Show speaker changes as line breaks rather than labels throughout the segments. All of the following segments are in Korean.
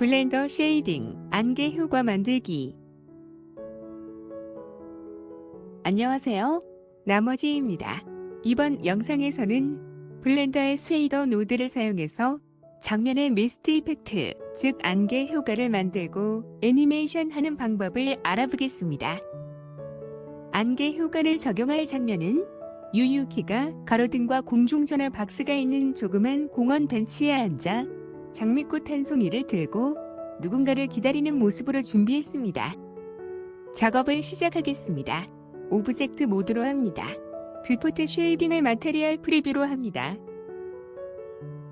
블렌더 쉐이딩, 안개 효과 만들기. 안녕하세요. 나머지입니다. 이번 영상에서는 블렌더의 쉐이더 노드를 사용해서 장면의 미스트 이펙트, 즉 안개 효과를 만들고 애니메이션 하는 방법을 알아보겠습니다. 안개 효과를 적용할 장면은 유유키가 가로등과 공중전화 박스가 있는 조그만 공원 벤치에 앉아 장미꽃 한 송이를 들고 누군가를 기다리는 모습으로 준비했습니다. 작업을 시작하겠습니다. 오브젝트 모드로 합니다. 뷰포트 쉐이딩을 마테리얼 프리뷰로 합니다.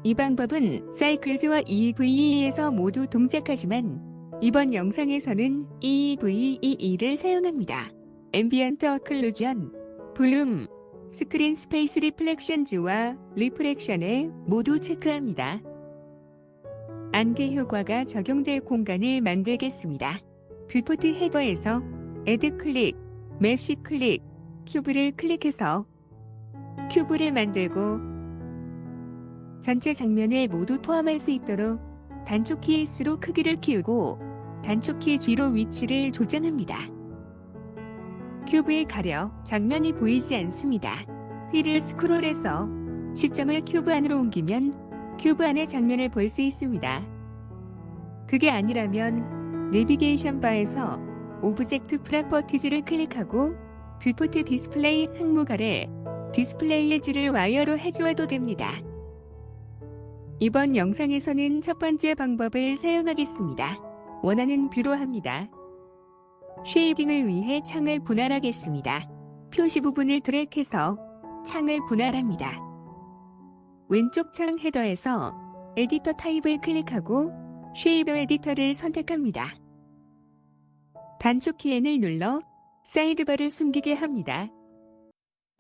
이 방법은 사이클즈와 EVE에서 모두 동작하지만 이번 영상에서는 EVE를 사용합니다. 앰비언트 어클루전, 블룸, 스크린 스페이스 리플렉션즈와 리프렉션을 모두 체크합니다. 안개 효과가 적용될 공간을 만들겠습니다. 뷰포트 헤더에서 애드 클릭, 메쉬 클릭, 큐브를 클릭해서 큐브를 만들고 전체 장면을 모두 포함할 수 있도록 단축 키 S로 크기를 키우고 단축 키 G로 위치를 조정합니다. 큐브에 가려 장면이 보이지 않습니다. 휠을 스크롤해서 시점을 큐브 안으로 옮기면 큐브 안의 장면을 볼 수 있습니다. 그게 아니라면 내비게이션 바에서 오브젝트 프로퍼티즈를 클릭하고 뷰포트 디스플레이 항목 아래 디스플레이 에지를 와이어로 해주어도 됩니다. 이번 영상에서는 첫 번째 방법을 사용하겠습니다. 원하는 뷰로 합니다. 쉐이딩을 위해 창을 분할하겠습니다. 표시 부분을 드래그해서 창을 분할합니다. 왼쪽 창 헤더에서 에디터 타입을 클릭하고 쉐이더 에디터를 선택합니다. 단축 키 N을 눌러 사이드바를 숨기게 합니다.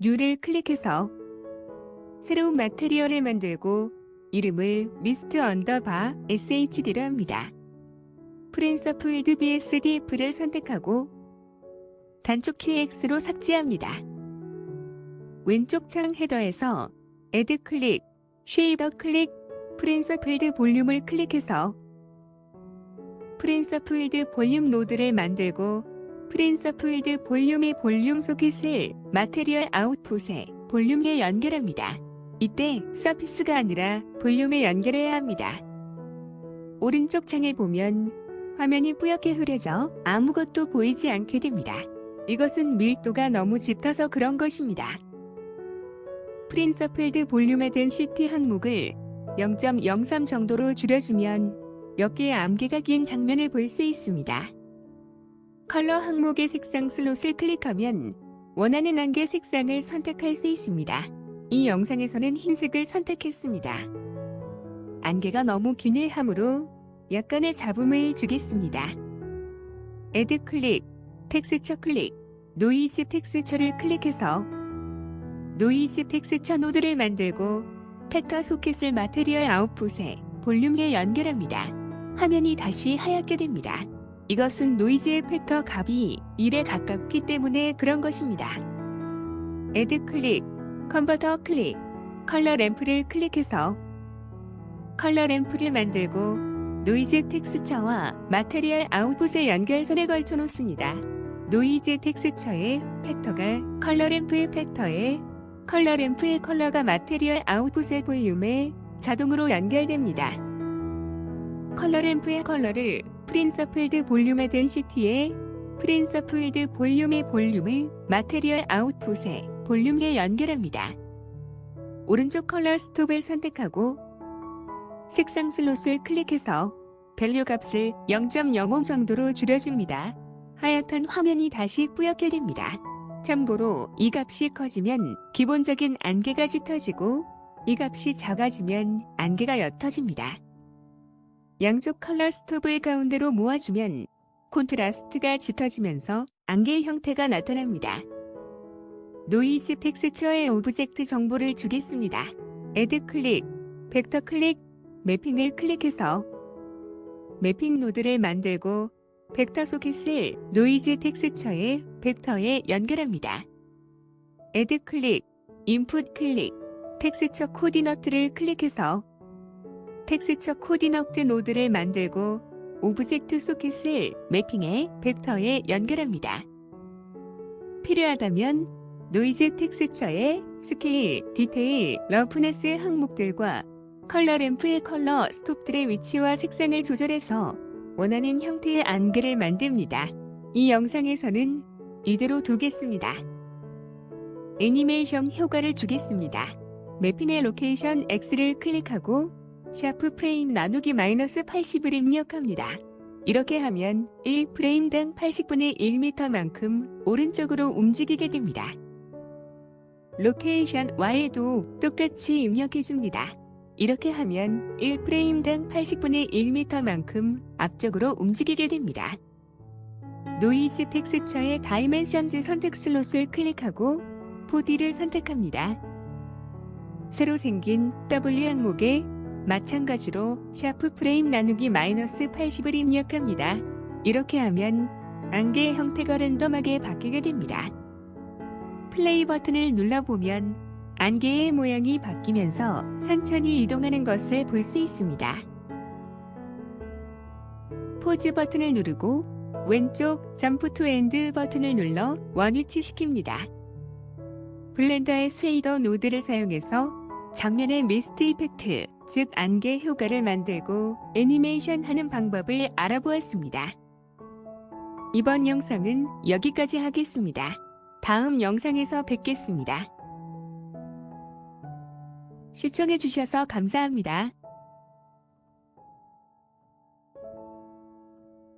U를 클릭해서 새로운 마테리얼을 만들고 이름을 미스트 언더바 SHD로 합니다. 프린서 풀드 BSDF를 선택하고 단축 키 X로 삭제합니다. 왼쪽 창 헤더에서 애드 클릭, 쉐이더 클릭, 프린서 필드 볼륨을 클릭해서 프린서 필드 볼륨 노드를 만들고 프린서 필드 볼륨의 볼륨 소켓을 마테리얼 아웃풋에 볼륨에 연결합니다. 이때 서피스가 아니라 볼륨에 연결해야 합니다. 오른쪽 창에 보면 화면이 뿌옇게 흐려져 아무것도 보이지 않게 됩니다. 이것은 밀도가 너무 짙어서 그런 것입니다. 프린서필드 볼륨에 든 CT 항목을 0.03 정도로 줄여주면 몇 개의 암개가 낀 장면을 볼 수 있습니다. 컬러 항목의 색상 슬롯을 클릭하면 원하는 안개 색상을 선택할 수 있습니다. 이 영상에서는 흰색을 선택했습니다. 안개가 너무 균일하므로 약간의 잡음을 주겠습니다. 애드 클릭, 텍스처 클릭, 노이즈 텍스처를 클릭해서 노이즈 텍스처 노드를 만들고 팩터 소켓을 마테리얼 아웃풋에 볼륨에 연결합니다. 화면이 다시 하얗게 됩니다. 이것은 노이즈의 팩터 값이 1에 가깝기 때문에 그런 것입니다. 애드 클릭, 컨버터 클릭, 컬러 램프를 클릭해서 컬러 램프를 만들고 노이즈 텍스처와 마테리얼 아웃풋의 연결선에 걸쳐 놓습니다. 노이즈 텍스처의 팩터가 컬러 램프의 팩터에 컬러 램프의 컬러가 마테리얼 아웃풋의 볼륨에 자동으로 연결됩니다. 컬러 램프의 컬러를 프린서필드 볼륨에 든 시티에 프린서필드 볼륨의 볼륨을 마테리얼 아웃풋에 볼륨에 연결합니다. 오른쪽 컬러 스톱을 선택하고 색상 슬롯을 클릭해서 밸류 값을 0.05 정도로 줄여줍니다. 하얗던 화면이 다시 뿌옇게 됩니다. 참고로 이 값이 커지면 기본적인 안개가 짙어지고 이 값이 작아지면 안개가 옅어집니다. 양쪽 컬러 스톱을 가운데로 모아주면 콘트라스트가 짙어지면서 안개 형태가 나타납니다. 노이즈 텍스처의 오브젝트 정보를 주겠습니다. 애드 클릭, 벡터 클릭, 매핑을 클릭해서 매핑 노드를 만들고 벡터 소켓을 노이즈 텍스처의 벡터에 연결합니다. 애드 클릭, 인풋 클릭, 텍스처 코디너트를 클릭해서 텍스처 코디너트 노드를 만들고 오브젝트 소켓을 매핑해 벡터에 연결합니다. 필요하다면 노이즈 텍스처의 스케일, 디테일, 러프네스 항목들과 컬러 램프의 컬러 스톱들의 위치와 색상을 조절해서 원하는 형태의 안개를 만듭니다. 이 영상에서는 이대로 두겠습니다. 애니메이션 효과를 주겠습니다. 매핑의 로케이션 X를 클릭하고 샤프 프레임 나누기 마이너스 80을 입력합니다. 이렇게 하면 1프레임당 80분의 1m만큼 오른쪽으로 움직이게 됩니다. 로케이션 Y에도 똑같이 입력해줍니다. 이렇게 하면 1프레임당 80분의 1m만큼 앞쪽으로 움직이게 됩니다. 노이즈 텍스처의 다이멘션즈 선택 슬롯을 클릭하고 4D를 선택합니다. 새로 생긴 W 항목에 마찬가지로 샤프 프레임 나누기 마이너스 80을 입력합니다. 이렇게 하면 안개의 형태가 랜덤하게 바뀌게 됩니다. 플레이 버튼을 눌러보면 안개의 모양이 바뀌면서 천천히 이동하는 것을 볼 수 있습니다. 포즈 버튼을 누르고 왼쪽 점프 투 엔드 버튼을 눌러 원위치 시킵니다. 블렌더의 스웨이더 노드를 사용해서 장면의 미스트 이펙트, 즉 안개 효과를 만들고 애니메이션 하는 방법을 알아보았습니다. 이번 영상은 여기까지 하겠습니다. 다음 영상에서 뵙겠습니다. 시청해주셔서 감사합니다.